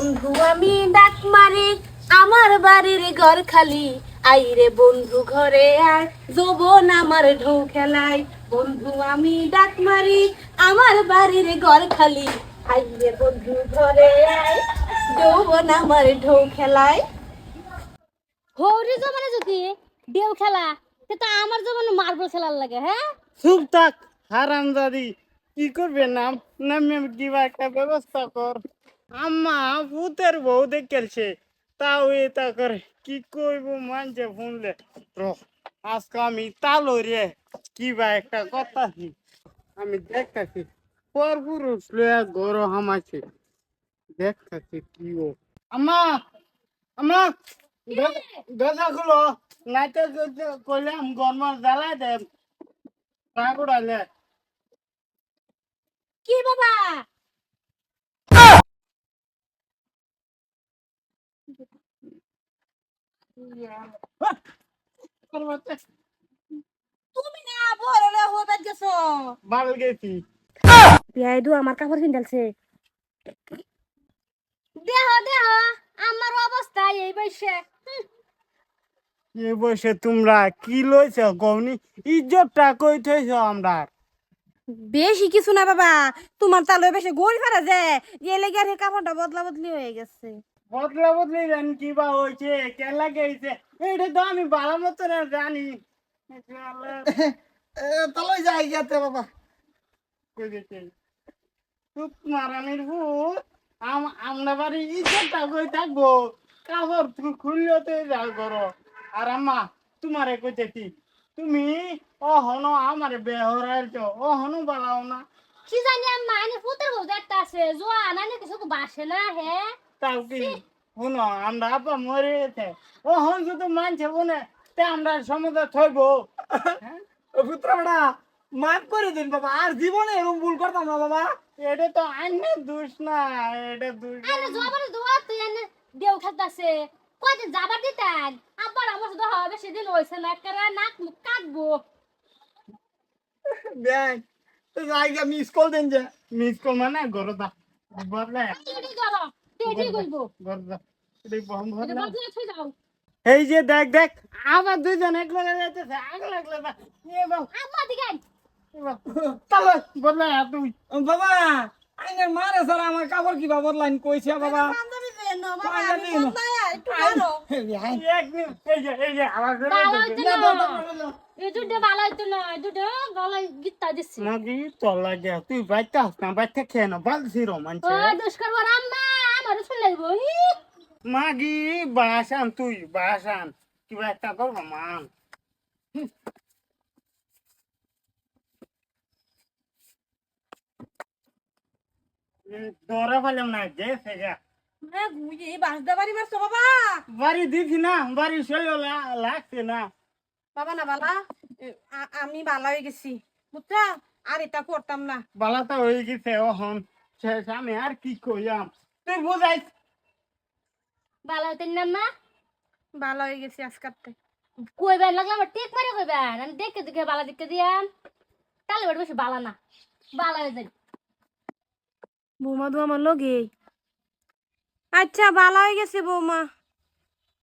বন্ধু আমি ডাক মারি আমার বাড়ির ঘর খালি। আইরে বন্ধু ঘরে আয় যৌবন আমার ঢৌ খেলাই। বন্ধু আমি ডাক মারি আমার বাড়ির ঘর খালি। আইরে বন্ধু ঘরে আয় যৌবন আমার ঢৌ খেলাই। হৌরি জমানে যদি দেও খেলা সে তো আমার জমানে মার্বল খেলার লাগে হ্যাঁ? চুপ থাক হারামদাদি কি করবে নাম? নামে কিবা একটা ব্যবস্থা কর আম্মা ভূতের বউ দেখেছে। তাও এটা করে। কি করব মানছে রহ আজকে আমি তালো রে কিবা একটা কথা। আমি দেখতেছি পর পুরুষ লয়া গরো হামাছে দেখতেছি কি ও। আম্মা আম্মা দরজা খুলো। নাইতে কইলাম গরমার জ্বালাই দেব কি বাবা? তুমি না বড় রে হতে গেছো মাল গেছি বিয়াইডু আমার কাপড় কিনতেছে দেহ দেহ আমার অবস্থা এই বসে তোমরা কি লইছ গৌনি? ইজ্জতটা কই থইছ আমরা? বেশি কিছু না বাবা তোমার তালে বেশি গোল ফেরা যে এ লেগে আর এই কাপড়টা বদলা বদলি হয়ে গেছে। বদলা বদলি জান কিবা হইছে কেলা গেছে এইটা তো আমি ভালো মতো না জানি। তাহলে যাই গেতে বাবা। কই গেছে তুপ মারানির ভূত আম- আমরা বাড়ি ইজ্জতটা কই থাকব। কাপড় যা করো আর আম্মা তোমারে কইতেছি তুমি অহন আমারে বেহরাইছ অহন বালাও না। কি জানি আম্মা এনে ফুতের বউ একটা আছে জোয়া না কিছু বাসে না হে? তাও কি? শুনো আমরা আপা মরে গেছে। ও হন শুধু মানছে বনে তে আমরা সমুদ্র থইব। পুত্রটা মাফ করে দিন বাবা আর জীবনে এরকম ভুল করতাম না বাবা। এটা তো আইনের দোষ না এটা দোষ আরে জবারে দোয়া তুই এনে দেও খেলতাছে। কয়দিন যাবার দিতেন? আব্বার আমার দোয়া বেশি দিন হইছে না করে নাক মুখ কাটবো। ব্যাং তো যাই মিস কল দেন যে। মিস কো মানে গরদা। বদলে। এই যে দেখ দেখ আবার দুইজন এক লগে যাইতেছে আগ লাগলে বাবা তুই আইনের মারে স্যার আমার কাপড় কি বাবর লাইন কইছে বাবা। বাইতে না বাইতে খেয়ে না বালছি দুষ্কর বড় আমার শুনে লাগবো মাগি বাসান তুই বাসান। কিবা একটা করব মান দরা ফেলাম না যে সেগা বাড়ি মারছো বাবা? বাড়ি দিছি না বাড়ি চলে লাগছে না। বাবা না বালা আমি বালা হয়ে গেছি। বুঝছা? আর এটা করতাম না। বালা তো হয়ে গেছে ওহন শেষ আমি আর কি কইয়াম? তুই বুঝাইছ ভালো না মা? ভালো হয়ে গেছি আজকাতে কইবেন লাগলে আমার ঠিক মারে কইবেন আমি দেখে দেখে বালা দেখে দিয়াম। তাহলে বসে বালা না বালা হয়ে যাই। বৌমা তো আমার লগে আচ্ছা বালা হয়ে গেছে বৌমা।